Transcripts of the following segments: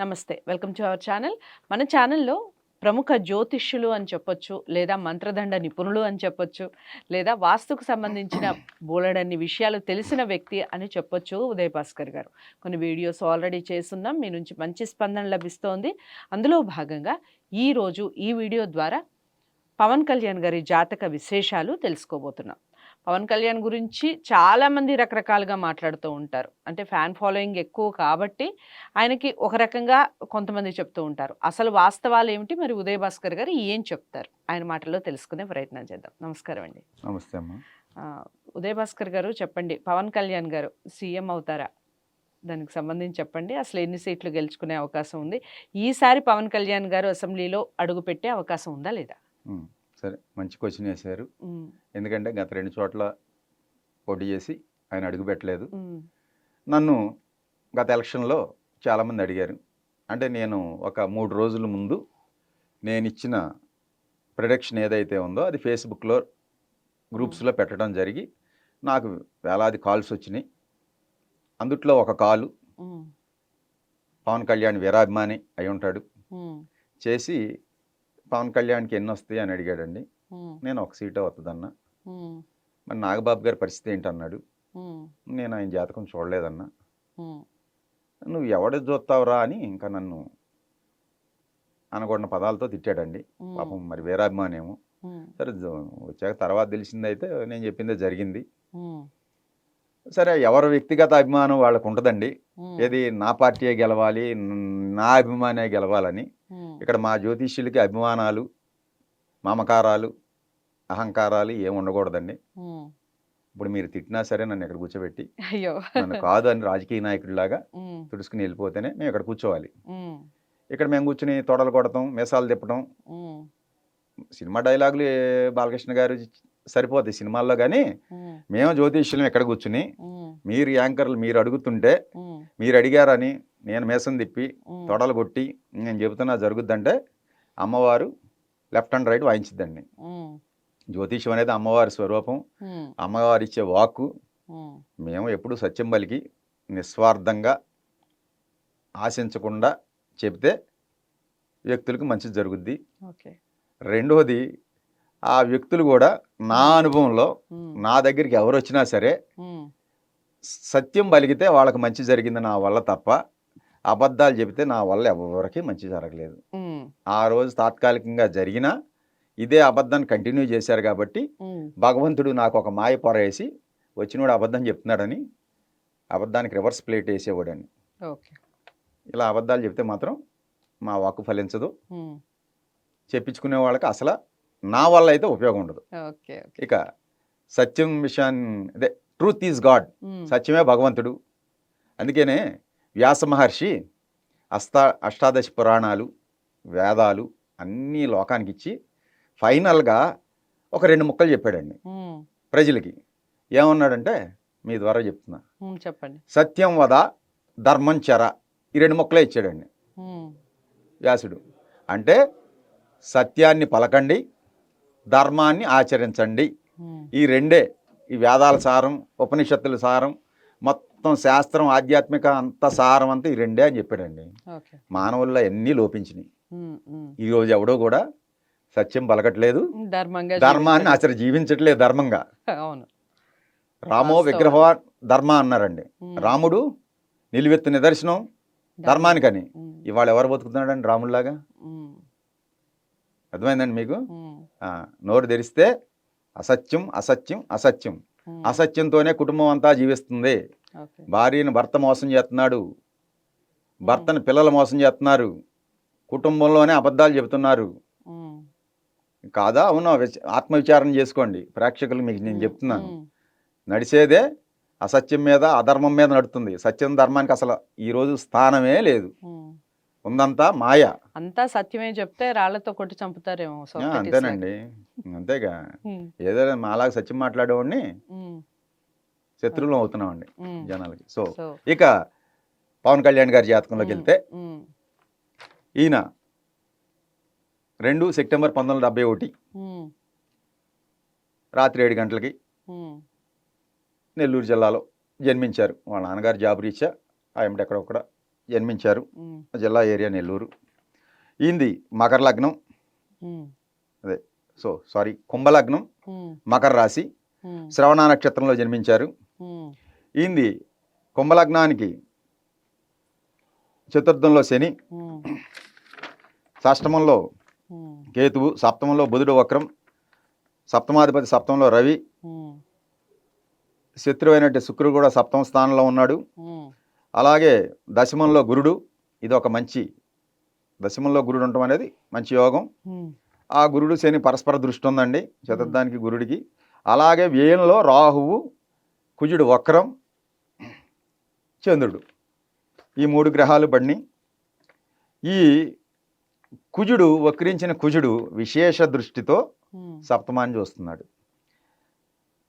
నమస్తే welcome to our channel. మన ఛానల్లో ప్రముఖ జ్యోతిష్యులు అని చెప్పొచ్చు లేదా మంత్రదండ నిపుణులు అని చెప్పొచ్చు లేదా వాస్తుకు సంబంధించిన బోలెడన్ని విషయాలు తెలిసిన వ్యక్తి అని చెప్పొచ్చు ఉదయ్ భాస్కర్ గారు. కొన్ని వీడియోస్ ఆల్రెడీ చేస్తున్నాం మీ నుంచి మంచి స్పందన లభిస్తోంది. అందులో భాగంగా ఈరోజు ఈ వీడియో ద్వారా పవన్ కళ్యాణ్ గారి జాతక విశేషాలు తెలుసుకోబోతున్నాం. పవన్ కళ్యాణ్ గురించి చాలామంది రకరకాలుగా మాట్లాడుతూ ఉంటారు. అంటే ఫ్యాన్ ఫాలోయింగ్ ఎక్కువ కాబట్టి ఆయనకి ఒక రకంగా కొంతమంది చెప్తూ ఉంటారు. అసలు వాస్తవాలు ఏమిటి? మరి ఉదయ్ భాస్కర్ గారు ఏం చెప్తారు? ఆయన మాటల్లో తెలుసుకునే ప్రయత్నం చేద్దాం. నమస్కారం అండి. నమస్తే అమ్మా. ఉదయ్ భాస్కర్ గారు చెప్పండి పవన్ కళ్యాణ్ గారు సీఎం అవుతారా? దానికి సంబంధించి చెప్పండి. అసలు ఎన్ని సీట్లు గెలుచుకునే అవకాశం ఉంది? ఈసారి పవన్ కళ్యాణ్ గారు అసెంబ్లీలో అడుగు పెట్టే అవకాశం ఉందా లేదా? సరే మంచి క్వశ్చన్ వేశారు. ఎందుకంటే గత రెండు చోట్ల పోటీ చేసి ఆయన అడుగు పెట్టలేదు. ఉమ్, నన్ను గత ఎలక్షన్లో చాలామంది అడిగారు. అంటే నేను ఒక మూడు రోజుల ముందు నేను ఇచ్చిన ప్రొడక్షన్ ఏదైతే ఉందో అది ఫేస్బుక్లో గ్రూప్స్లో పెట్టడం జరిగి నాకు వేలాది కాల్స్ వచ్చినాయి. అందుట్లో ఒక కాలు పవన్ కళ్యాణ్ వీరాభిమాని అయి ఉంటాడు. చేసి పవన్ కళ్యాణ్కి ఎన్ని వస్తాయి అని అడిగాడండి. నేను ఒక సీటే వస్తుందన్న మరి నాగబాబు గారి పరిస్థితి ఏంటన్నాడు. నేను ఆయన జాతకం చూడలేదన్నా. నువ్వు ఎవడ చూస్తావురా అని ఇంకా నన్ను అనకూడని పదాలతో తిట్టాడండి. పాపం మరి వీరాభిమానేమో. సరే వచ్చాక తర్వాత తెలిసిందైతే నేను చెప్పిందే జరిగింది. సరే ఎవరి వ్యక్తిగత అభిమానం వాళ్ళకు ఉంటుందండి ఏది నా పార్టీయే గెలవాలి న- అభిమానే గెలవాలని. ఇక్కడ మా జ్యోతిష్యులకి అభిమానాలు మమకారాలు అహంకారాలు ఏమి ఉండకూడదండి. ఇప్పుడు మీరు తిట్టినా సరే నన్ను ఇక్కడ కూర్చోబెట్టి అయ్యో. నన్ను కాదు అని రాజకీయ నాయకుడిలాగా తుడుచుకుని వెళ్ళిపోతేనే మేము ఇక్కడ కూర్చోవాలి. ఇక్కడ మేము కూర్చుని తొడలు కొడతాం మీసాలు తిప్పడం సినిమా డైలాగులు బాలకృష్ణ గారు సరిపోతాయి సినిమాల్లో కానీ మేము జ్యోతిష్యులం ఎక్కడ కూర్చుని మీరు యాంకర్లు మీరు అడుగుతుంటే మీరు అడిగారని నేను మేసం తిప్పి తొడలు కొట్టి నేను చెబుతున్నా జరుగుద్దంటే అమ్మవారు లెఫ్ట్ అండ్ రైట్ వాయించిద్దండి. జ్యోతిష్యం అనేది అమ్మవారి స్వరూపం. అమ్మవారు ఇచ్చే వాక్కు మేము ఎప్పుడు సత్యం పలికి నిస్వార్థంగా ఆశించకుండా చెప్తే వ్యక్తులకు మంచి జరుగుద్ది. ఓకే. రెండవది ఆ వ్యక్తులు కూడా నా అనుభవంలో నా దగ్గరికి ఎవరు వచ్చినా సరే సత్యం పలికితే వాళ్ళకి మంచి జరిగింది నా వల్ల తప్ప అబద్ధాలు చెబితే నా వల్ల ఎవరికి మంచి జరగలేదు. ఆ రోజు తాత్కాలికంగా జరిగినా ఇదే అబద్ధాన్ని కంటిన్యూ చేశారు కాబట్టి భగవంతుడు నాకు ఒక మాయ పొర వేసి వచ్చినోడు అబద్ధం చెప్తున్నాడని అబద్ధానికి రివర్స్ ప్లేట్ వేసేవాడని. ఓకే. ఇలా అబద్ధాలు చెప్తే మాత్రం మా వాక్కు ఫలించదు. చెప్పించుకునే వాళ్ళకి అసలు నా వల్ల అయితే ఉపయోగం ఉండదు. ఇక సత్యం విషయాన్ని అదే ట్రూత్ ఈజ్ గాడ్. సత్యమే భగవంతుడు. అందుకనే వ్యాస మహర్షి అష్టా అష్టాదశ పురాణాలు వేదాలు అన్నీ లోకానికి ఇచ్చి ఫైనల్గా ఒక రెండు ముక్కలు చెప్పాడండి ప్రజలకి. ఏమన్నాడంటే మీ ద్వారా చెప్తున్నా. చెప్పండి. సత్యం వద ధర్మం చెర ఈ రెండు ముక్కలే ఇచ్చాడండి. వ్యాసుడు. అంటే సత్యాన్ని పలకండి ధర్మాన్ని ఆచరించండి. ఈ రెండే ఈ వేదాల సారం ఉపనిషత్తుల సారం మొత్తం శాస్త్రం ఆధ్యాత్మిక అంత సారం అంతా ఈ రెండే అని చెప్పాడండి. మానవుల్లో ఎన్ని లోపించినాయి. ఈరోజు ఎవడో కూడా సత్యం పలకట్లేదు ధర్మాన్ని ఆచర జీవించట్లేదు ధర్మంగా. అవును. రామో. విగ్రహ ధర్మ అన్నారండి. రాముడు నిలువెత్తు నిదర్శనం ధర్మానికని. ఇవాళ ఎవరు బతుకుతున్నాడండి రాముడిలాగా అర్థమైందండి మీకు? నోరు తెరిస్తే అసత్యం అసత్యం అసత్యం. అసత్యంతోనే కుటుంబం అంతా జీవిస్తుంది. భార్యను భర్త మోసం చేస్తున్నాడు. భర్తను పిల్లలు మోసం చేస్తున్నారు. కుటుంబంలోనే అబద్ధాలు చెబుతున్నారు. కాదా? అవును? విచ- ఆత్మవిచారణ చేసుకోండి. ప్రేక్షకులు మీకు నేను చెప్తున్నాను. నడిచేదే అసత్యం మీద అధర్మం మీద నడుస్తుంది సత్యం ధర్మానికి అసలు ఈరోజు స్థానమే లేదు. ఉందంతా మాయ. అంతా సత్యమే చెప్తే రాళ్ళతో కొట్టి చంపుతారేమో అంతేనండి. అంతేగా. ఏదైనా మాలాగా సత్యం మాట్లాడేవాడిని శత్రువులు అవుతున్నామండి. జనాలకి. సో ఇక పవన్ కళ్యాణ్ గారి జాతకంలోకి వెళ్తే ఈయన రెండు సెప్టెంబర్ పంతొమ్మిది వందల డెబ్బై ఒకటి రాత్రి ఏడు గంటలకి నెల్లూరు జిల్లాలో జన్మించారు. వాళ్ళ నాన్నగారు జాబ్ రీత్యా ఆ ఎక్కడొక్కడ జన్మించారు. జిల్లా ఏరియా నెల్లూరు. ఈయనది మకర లగ్నం. ఉమ్, సో సారీ కుంభలగ్నం మకర రాశి శ్రవణ నక్షత్రంలో జన్మించారు. ఈయనది కుంభలగ్నానికి చతుర్థంలో శని షష్టమంలో కేతువు సప్తమంలో బుధుడు వక్రం సప్తమాధిపతి సప్తంలో రవి శత్రువైనట్టు శుక్రుడు కూడా సప్తమ స్థానంలో ఉన్నాడు. అలాగే దశమంలో గురుడు ఇది ఒక మంచి దశమంలో గురుడు ఉండటం అనేది మంచి యోగం. ఆ గురుడు శని పరస్పర దృష్టి ఉందండి చతుర్థానికి గురుడికి. అలాగే వ్యయంలో రాహువు కుజుడు వక్రం చంద్రుడు. ఈ మూడు గ్రహాలు పడిని ఈ కుజుడు వక్రించిన కుజుడు విశేష దృష్టితో సప్తమాన్ని చూస్తున్నాడు.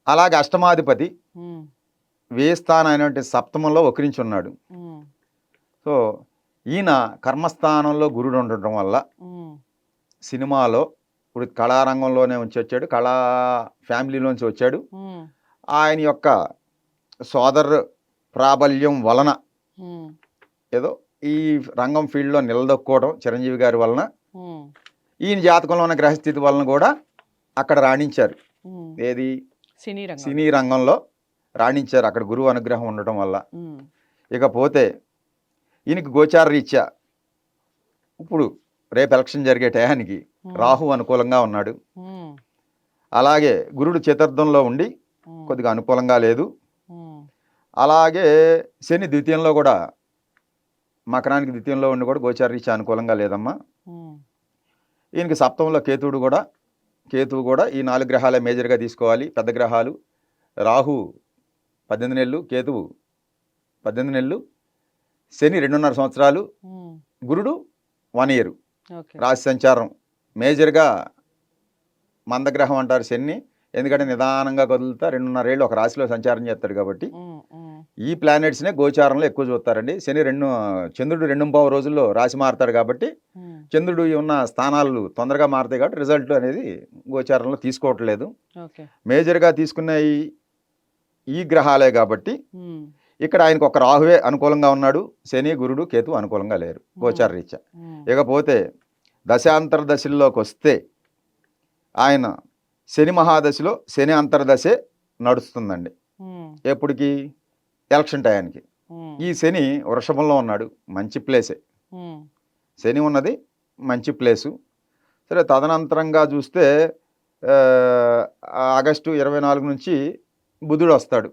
అలాగే అష్టమాధిపతి ఉమ్, వేస్థానం అయినటువంటి సప్తమంలో వక్రించి ఉన్నాడు సో ఈయన కర్మస్థానంలో గురుడు ఉండటం వల్ల సినిమాలో ఇప్పుడు కళారంగంలోనే ఉంచి వచ్చాడు కళా ఫ్యామిలీలోంచి వచ్చాడు. ఆయన యొక్క సోదర ప్రాబల్యం వలన ఏదో ఈ రంగం ఫీల్డ్లో నిలదొక్కోవడం చిరంజీవి గారి వలన ఈయన జాతకంలో ఉన్న గ్రహస్థితి వలన కూడా అక్కడ రాణించారు. ఏది? సినీ రంగంలో. రాణించారు. అక్కడ గురువు అనుగ్రహం ఉండటం వల్ల. ఇకపోతే ఈయనకి గోచార రీత్యా ఇప్పుడు రేపు ఎలక్షన్ జరిగే టయానికి రాహు అనుకూలంగా ఉన్నాడు. అలాగే గురుడు చతుర్థంలో ఉండి కొద్దిగా అనుకూలంగా లేదు. అలాగే శని ద్వితీయంలో కూడా మకరానికి ద్వితీయంలో ఉండి కూడా గోచార రీత్యా అనుకూలంగా లేదమ్మా. ఈయనకి సప్తంలో కేతువుడు కూడా కేతువు కూడా ఈ నాలుగు గ్రహాలే మేజర్గా తీసుకోవాలి. పెద్ద గ్రహాలు రాహు పద్దెనిమిది నెలలు కేతువు పద్దెనిమిది నెలలు శని రెండున్నర సంవత్సరాలు గురుడు వన్ ఇయర్ రాశి సంచారం. మేజర్గా మందగ్రహం అంటారు శని. ఎందుకంటే నిదానంగా కదులుతా రెండున్నరేళ్ళు ఒక రాశిలో సంచారం చేస్తాడు కాబట్టి. ఈ ప్లానెట్స్నే గోచారంలో ఎక్కువ చూస్తారండి. శని రెండు చంద్రుడు రెండు పావు రోజుల్లో రాశి మారుతాడు కాబట్టి చంద్రుడు ఉన్న స్థానాలు తొందరగా మారుతాయి కాబట్టి రిజల్ట్ అనేది గోచారంలో తీసుకోవట్లేదు. మేజర్గా తీసుకున్న ఈ ఈ గ్రహాలే కాబట్టి ఇక్కడ ఆయనకు ఒక రాహువే అనుకూలంగా ఉన్నాడు. శని గురుడు కేతు అనుకూలంగా లేరు. గోచార రీత్యా ఇకపోతే దశాంతర దశల్లోకి వస్తే ఆయన శని మహాదశలో శని అంతర్దశే నడుస్తుందండి. ఎప్పటికి ఎలక్షన్ టయానికి. ఈ శని వృషభంలో ఉన్నాడు. మంచి ప్లేసే. శని ఉన్నది. మంచి ప్లేసు. సరే తదనంతరంగా చూస్తే ఆగస్టు ఇరవై నాలుగు నుంచి బుధుడు వస్తాడు.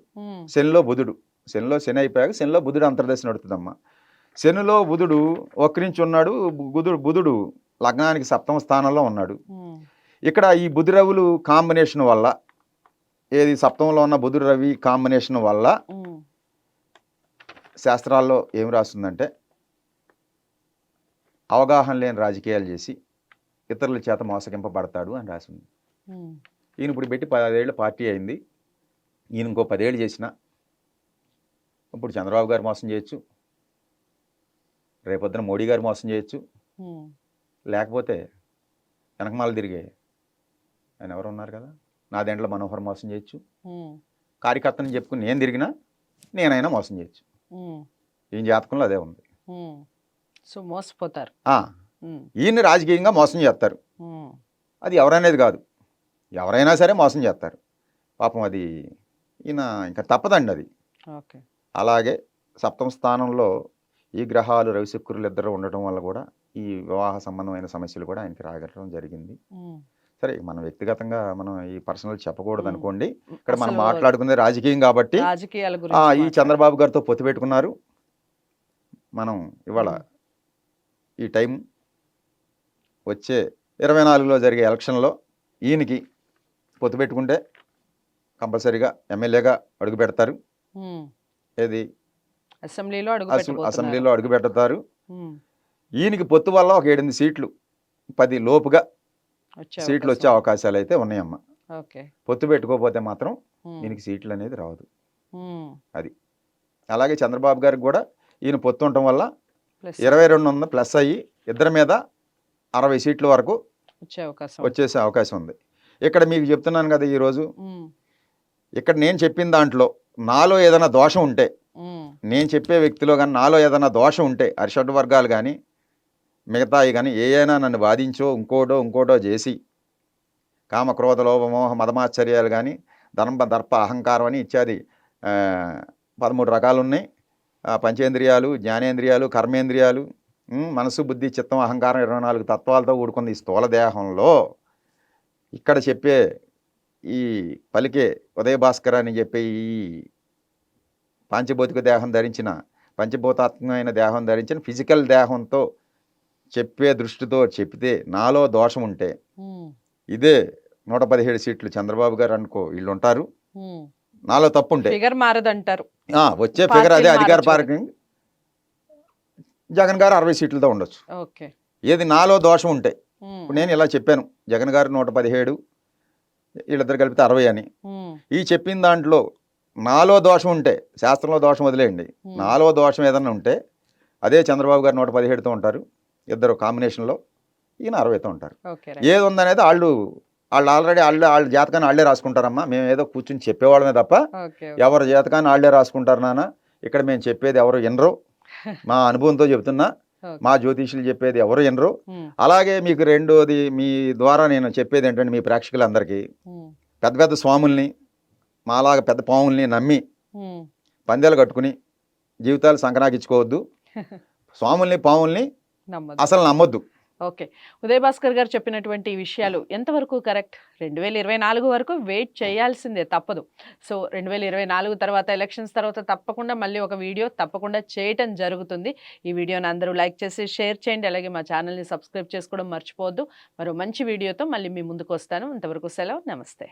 శనిలో బుధుడు. శనిలో శని అయిపోయాక శనిలో బుధుడు అంతర్దశ నడుతుందమ్మా శనిలో బుధుడు వక్రించి ఉన్నాడు. బుధుడు బుధుడు లగ్నానికి సప్తమ స్థానంలో ఉన్నాడు. ఇక్కడ ఈ బుధు రవులు కాంబినేషన్ వల్ల ఏది సప్తమంలో ఉన్న బుధుడు రవి కాంబినేషన్ వల్ల శాస్త్రాల్లో ఏం రాస్తుందంటే అవగాహన లేని రాజకీయాలు చేసి ఇతరుల చేత మోసగింపబడతాడు అని రాసింది. ఈయన ఇప్పుడు పెట్టి పదేళ్ళ పార్టీ అయింది. ఈయన ఇంకో పదేళ్ళు చేసిన ఇప్పుడు చంద్రబాబు గారు మోసం చేయొచ్చు. రేపొద్దున మోడీ గారు మోసం చేయొచ్చు. లేకపోతే వెనకమాల తిరిగే ఆయన ఎవరు ఉన్నారు కదా నా దేంట్లో మనోహర్ మోసం చేయొచ్చు. కార్యకర్తని చెప్పుకుని నేను తిరిగినా నేనైనా మోసం చేయొచ్చు. ఈయన జాతకంలో అదే ఉంది. సో మోసపోతారు. ఈయన్ని రాజకీయంగా మోసం చేస్తారు. అది ఎవరనేది కాదు. ఎవరైనా సరే మోసం చేస్తారు. పాపం అది ఈయన ఇంకా తప్పదండి అది ఓకే అలాగే సప్తమ స్థానంలో ఈ గ్రహాలు రవిశుక్రులు ఇద్దరు ఉండటం వల్ల కూడా ఈ వివాహ సంబంధమైన సమస్యలు కూడా ఆయనకి రాగటం జరిగింది సరే మనం వ్యక్తిగతంగా మనం ఈ పర్సనల్ చెప్పకూడదు. అనుకోండి ఇక్కడ మనం అసలు మాట్లాడుకునేది రాజకీయం కాబట్టి ఈ. చంద్రబాబు గారితో పొత్తు పెట్టుకున్నారు మనం ఇవాళ. ఈ టైం వచ్చే ఇరవై నాలుగులో జరిగే ఎలక్షన్లో ఈయనకి పొత్తు పెట్టుకుంటే కంపల్సరీగా ఎమ్మెల్యేగా అడుగు పెడతారు ఏది? అసెంబ్లీలో అడుగు. అసెంబ్లీలో అడుగు పెడతారు ఈయనకి పొత్తు వల్ల ఒక ఏడెనిమిది సీట్లు పది లోపుగా సీట్లు వచ్చే అవకాశం. అవకాశాలు. అయితే ఉన్నాయమ్మ. పొత్తు పెట్టుకోకపోతే మాత్రం ఈయనకి సీట్లు అనేది రాదు ఉమ్, అలాగే చంద్రబాబు గారికి కూడా ఈయన పొత్తు ఉండటం వల్ల ఇరవై రెండు వందల ప్లస్ అయ్యి ఇద్దరి మీద అరవై సీట్ల వరకు వచ్చే అవకాశం. వచ్చేసే అవకాశం ఉంది. ఇక్కడ మీకు చెప్తున్నాను కదా ఈరోజు ఇక్కడ నేను చెప్పిన దాంట్లో నాలో ఏదైనా దోషం ఉంటే నేను చెప్పే వ్యక్తిలో కానీ నాలో ఏదైనా దోషం ఉంటే అరిషడ్ వర్గాలు కానీ మిగతాయి కానీ ఏ అయినా నన్ను బాధించో ఇంకోటో ఇంకోటో చేసి కామ క్రోధ లోభ మోహ మదమాశ్చర్యాలు కానీ ధర్మ దర్ప అహంకారం అని ఇత్యాది పదమూడు రకాలు ఉన్నాయి. పంచేంద్రియాలు జ్ఞానేంద్రియాలు కర్మేంద్రియాలు మనసు బుద్ధి చిత్తం అహంకారం ఇరవై నాలుగు తత్వాలతో కూడుకున్న ఈ స్థూల దేహంలో ఇక్కడ చెప్పే ఈ పలికే ఉదయ భాస్కర్ అని చెప్పే ఈ పాంచభౌతిక దేహం ధరించిన పంచభూతాత్మకమైన దేహం ధరించిన ఫిజికల్ దేహంతో చెప్పే దృష్టితో చెప్తే నాలో దోషం ఉంటే ఇదే నూట పదిహేడు సీట్లు చంద్రబాబు గారు అనుకో వీళ్ళు ఉంటారు. నాలో తప్పు ఉంటే ఫిగర్ మారదంటారు. వచ్చే ఫిగర్ అదే అధికార. పార్కింగ్ జగన్ గారు అరవై సీట్లతో ఉండొచ్చు. ఏది నాలో దోషం ఉంటే నేను ఇలా చెప్పాను. జగన్ గారు నూట పదిహేడు వీళ్ళిద్దరు కలిపితే అరవై అని. ఈ చెప్పిన దాంట్లో నాలో దోషం ఉంటే శాస్త్రంలో దోషం వదిలేయండి. నాలో దోషం ఏదన్నా ఉంటే అదే చంద్రబాబు గారు నూట పదిహేడుతో ఉంటారు. ఇద్దరు కాంబినేషన్లో ఈయన అరవైతో ఉంటారు. ఏది ఉందనేది వాళ్ళు వాళ్ళు ఆల్రెడీ వాళ్ళు వాళ్ళ జాతకాన్ని వాళ్ళే రాసుకుంటారమ్మా. మేము ఏదో కూర్చుని చెప్పేవాళ్ళమే తప్ప ఎవరి జాతకాన్ని వాళ్ళే రాసుకుంటారు నాన్న. ఇక్కడ మేము చెప్పేది ఎవరు వినరు. మా అనుభవంతో చెప్తున్నా. ఓకే. మా జ్యోతిషులు చెప్పేది ఎవరు వినరు. అలాగే మీకు రెండోది మీ ద్వారా నేను చెప్పేది ఏంటంటే మీ ప్రేక్షకులందరికీ పెద్ద పెద్ద స్వాముల్ని మాలాగా పెద్ద పాముల్ని నమ్మి. పందాలు కట్టుకుని జీవితాలు సంకనాకించుకోవద్దు స్వాముల్ని పాముల్ని అసలు నమ్మొద్దు. ఓకే. ఉదయ్ భాస్కర్ గారు చెప్పినటువంటి విషయాలు ఎంతవరకు కరెక్ట్? రెండు వేల ఇరవై నాలుగు వరకు వెయిట్ చేయాల్సిందే తప్పదు. సో రెండు వేల ఇరవై నాలుగు తర్వాత ఎలక్షన్స్ తర్వాత తప్పకుండా మళ్ళీ ఒక వీడియో తప్పకుండా చేయటం జరుగుతుంది. ఈ వీడియోని అందరూ లైక్ చేసి షేర్ చేయండి. అలాగే మా ఛానల్ని సబ్స్క్రైబ్ చేసుకోవడం మర్చిపోవద్దు. మరో మంచి వీడియోతో మళ్ళీ మీ ముందుకు వస్తాను. ఇంతవరకు సెలవు. నమస్తే.